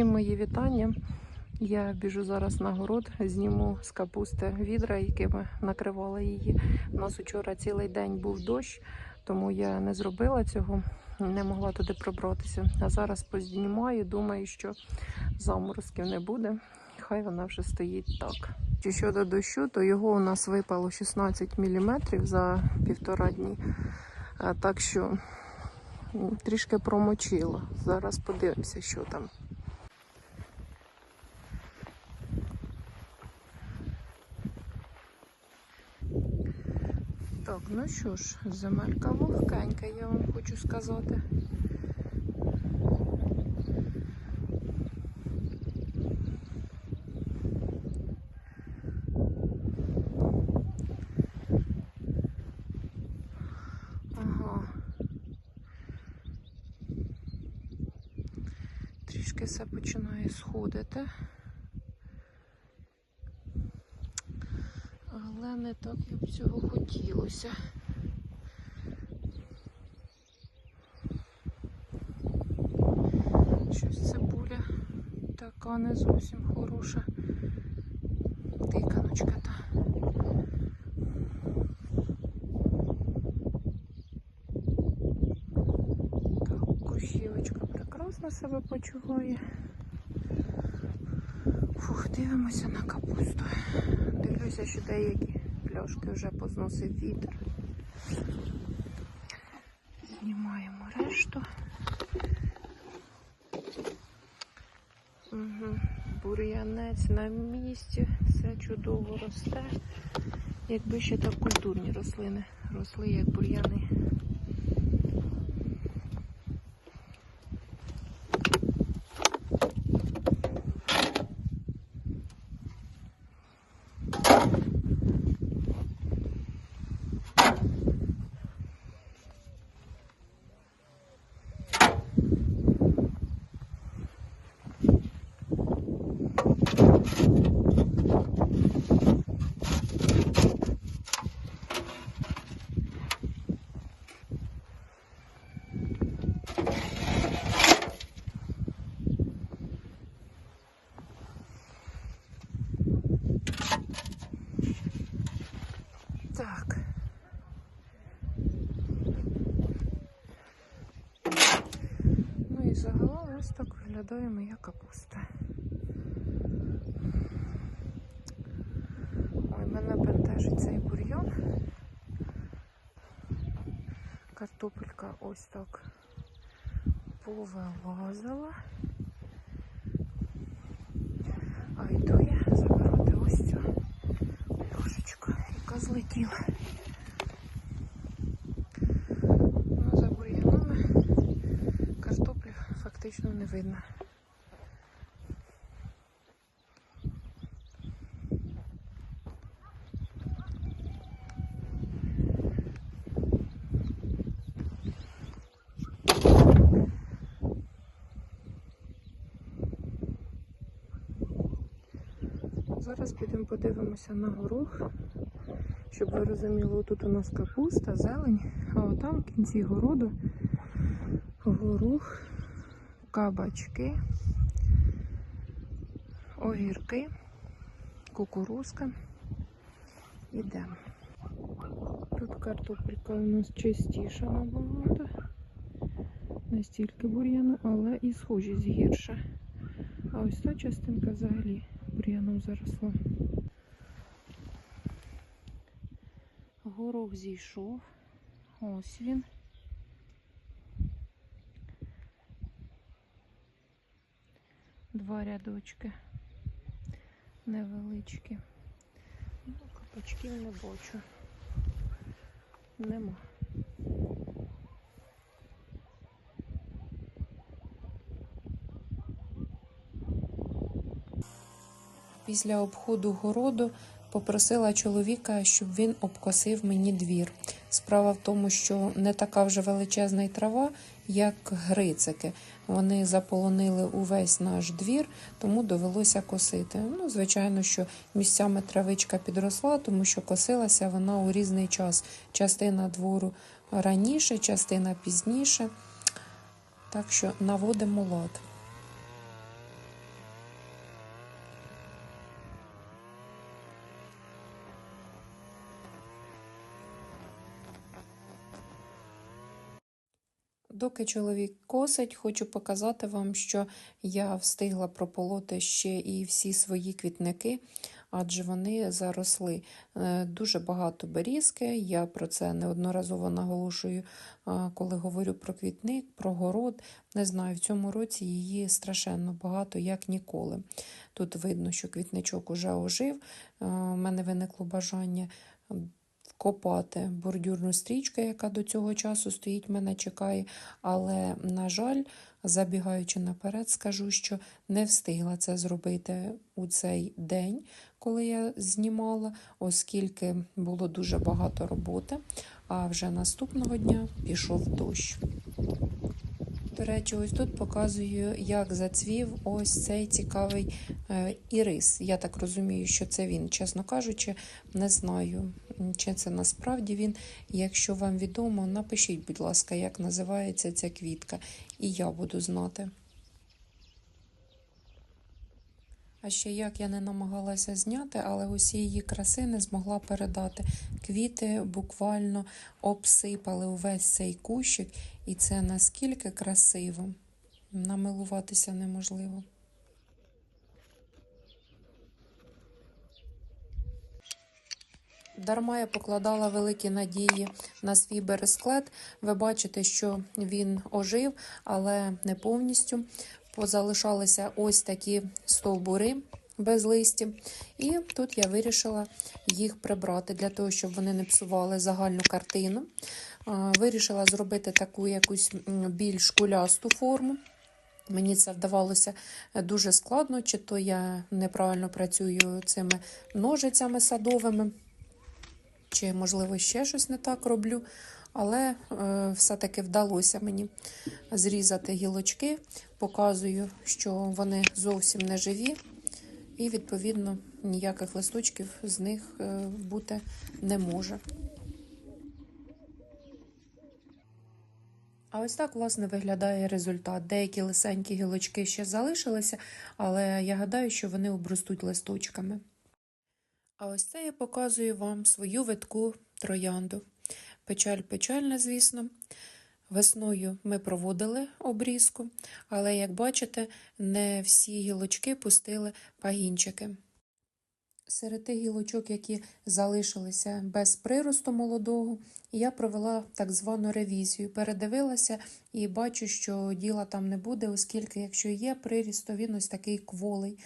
Усім мої вітання. Я біжу зараз на город, зніму з капусти відра, якими накривала її. У нас учора цілий день був дощ, тому я не зробила цього, не могла туди пробратися. А зараз познімаю, думаю, що заморозків не буде. Хай вона вже стоїть так. Чи щодо дощу, то його у нас випало 16 мм за півтора дні. Так що трішки промочило. Зараз подивимося, що там. Так, ну що ж, земелька вогкенька, я вам хочу сказати. Ага. Трішки все починає сходити. Не так, як б цього хотілося. Щось цибуля така не зовсім хороша. Тиканочка та. Так, кущівочка прекрасно себе почуває. Фух, дивимося на капусту. Дивлюся, що деякі пляшки вже позносив вітер. Знімаємо решту. Угу. Бур'янець на місці, все чудово росте. Якби ще так культурні рослини росли, як бур'яни. Виглядає моя капуста. Ой, мене бентежить цей бур'ян. Картопелька ось так повилазила. А йду я забирати ось цю Трошечка, яка злетіла. Не видно. Зараз підемо подивимося на горох. Щоб ви розуміли, тут у нас капуста, зелень, а отам в кінці городу горох, кабачки, огірки, кукурузка. Ідемо. Тут картопелька у нас чистіша набагато. Не стільки бур'яну, але і схожість гірша. А ось та частинка взагалі бур'яном заросла. Горох зійшов. Ось він. Два рядочки невеличкі. Ну, капачків не бачу. Нема. Після обходу городу попросила чоловіка, щоб він обкосив мені двір. Справа в тому, що не така вже величезна й трава, як грицики. Вони заполонили увесь наш двір, тому довелося косити. Ну, звичайно, що місцями травичка підросла, тому що косилася вона у різний час. Частина двору раніше, частина пізніше. Так що наводимо лад. Доки чоловік косить, хочу показати вам, що я встигла прополоти ще і всі свої квітники, адже вони заросли. Е, Дуже багато берізки. Я про це неодноразово наголошую, е, коли говорю про квітник, про город. Не знаю, в цьому році її страшенно багато, як ніколи. Тут видно, що квітничок уже ожив. Е, У мене виникло бажання копати бордюрну стрічку, яка до цього часу стоїть, мене чекає. Але, на жаль, забігаючи наперед, скажу, що не встигла це зробити у цей день, коли я знімала, оскільки було дуже багато роботи. А вже наступного дня пішов дощ. До речі, ось тут показую, як зацвів ось цей цікавий е, ірис. Я так розумію, що це він. Чесно кажучи, не знаю, чи це насправді він. Якщо вам відомо, напишіть, будь ласка, як називається ця квітка, і я буду знати. А ще як я не намагалася зняти, але усієї краси не змогла передати. Квіти буквально обсипали увесь цей кущик, і це наскільки красиво. Намилуватися неможливо. Дарма я покладала великі надії на свій бересклет. Ви бачите, що він ожив, але не повністю. Позалишалися ось такі стовбури без листі. І тут я вирішила їх прибрати для того, щоб вони не псували загальну картину. Вирішила зробити таку якусь більш кулясту форму. Мені це вдавалося дуже складно, чи то я неправильно працюю цими ножицями садовими, чи, можливо, ще щось не так роблю. Але е, все-таки вдалося мені зрізати гілочки, показую, що вони зовсім не живі, і, відповідно, ніяких листочків з них е, бути не може. А ось так, власне, виглядає результат. Деякі лисенькі гілочки ще залишилися, але я гадаю, що вони обростуть листочками. А ось це я показую вам свою витку троянду. Печаль печальна, звісно. Весною ми проводили обрізку, але, як бачите, не всі гілочки пустили пагінчики. Серед тих гілочок, які залишилися без приросту молодого, я провела так звану ревізію. Передивилася і бачу, що діла там не буде, оскільки, якщо є приріст, то він ось такий кволий.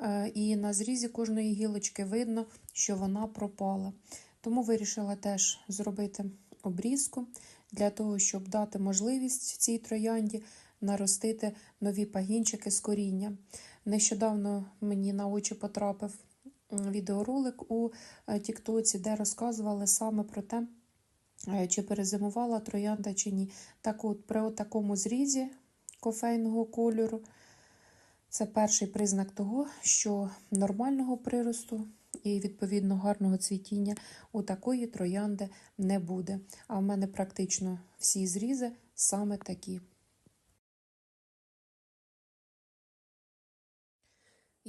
Е, І на зрізі кожної гілочки видно, що вона пропала. Тому вирішила теж зробити обрізку для того, щоб дати можливість цій троянді наростити нові пагінчики з коріння. Нещодавно мені на очі потрапив відеоролик у е, Тіктоці, де розказували саме про те, е, чи перезимувала троянда чи ні. Так от, при такому зрізі кофейного кольору, це перший признак того, що нормального приросту і, відповідно, гарного цвітіння у такої троянди не буде. А в мене практично всі зрізи саме такі.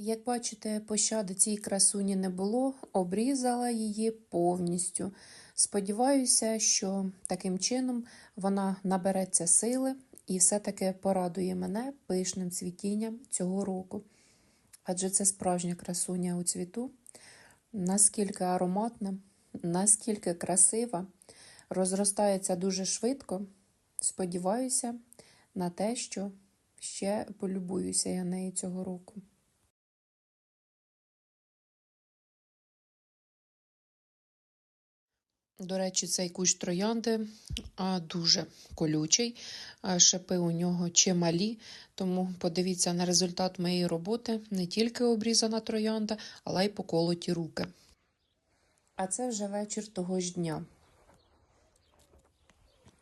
Як бачите, пощади цій красуні не було, обрізала її повністю. Сподіваюся, що таким чином вона набереться сили і все-таки порадує мене пишним цвітінням цього року. Адже це справжня красуня у цвіту, наскільки ароматна, наскільки красива, розростається дуже швидко. Сподіваюся на те, що ще полюбуюся я нею цього року. До речі, цей кущ троянди дуже колючий, шипи у нього чималі, тому подивіться на результат моєї роботи не тільки обрізана троянда, але й поколоті руки. А це вже вечір того ж дня.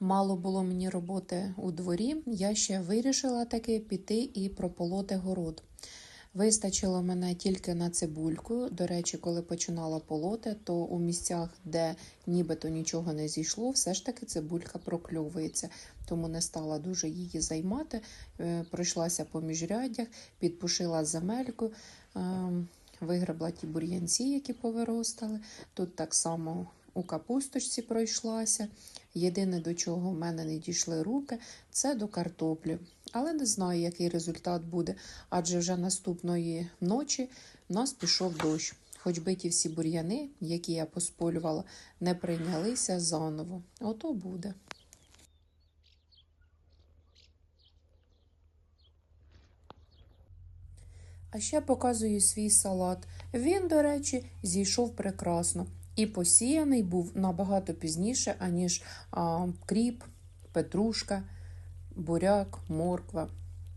Мало було мені роботи у дворі, я ще вирішила таки піти і прополоти город. Вистачило мене тільки на цибульку. До речі, коли починала полоти, то у місцях, де нібито нічого не зійшло, все ж таки цибулька прокльовується, тому не стала дуже її займати. Е, пройшлася по міжряддях, підпушила земельку, ем, вигребла ті бур'янці, які повиростали. Тут так само у капусточці пройшлася. Єдине, до чого в мене не дійшли руки, це до картоплі. Але не знаю, який результат буде, адже вже наступної ночі в нас пішов дощ. Хоч би ті всі бур'яни, які я посполювала, не прийнялися заново. Ото буде. А ще показую свій салат. Він, до речі, зійшов прекрасно. І посіяний був набагато пізніше, аніж а, кріп, петрушка, буряк, морква.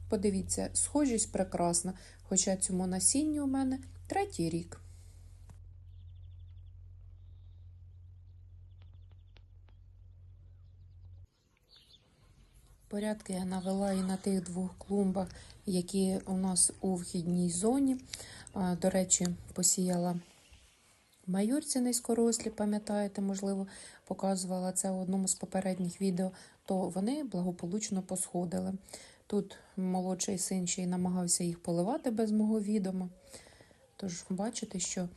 Подивіться, схожість прекрасна, хоча цьому насінню у мене третій рік. Порядки я навела і на тих двох клумбах, які у нас у вхідній зоні. До речі, посіяла майорці низькорослі, пам'ятаєте, можливо, показувала це у одному з попередніх відео, то вони благополучно посходили. Тут молодший син ще й намагався їх поливати без мого відома. Тож, бачите, що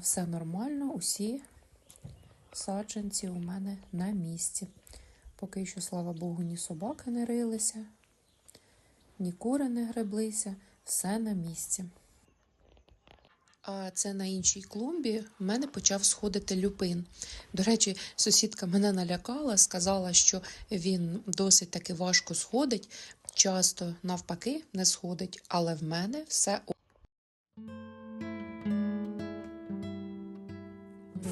все нормально, усі саджанці у мене на місці. Поки що, слава Богу, ні собаки не рилися, ні кури не греблися, все на місці. А це на іншій клумбі в мене почав сходити люпин. До речі, сусідка мене налякала, сказала, що він досить таки важко сходить, часто навпаки не сходить, але в мене все.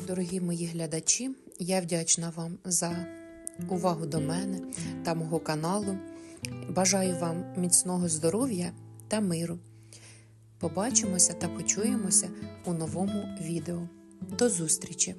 Дорогі мої глядачі, я вдячна вам за увагу до мене та мого каналу. Бажаю вам міцного здоров'я та миру. Побачимося та почуємося у новому відео. До зустрічі!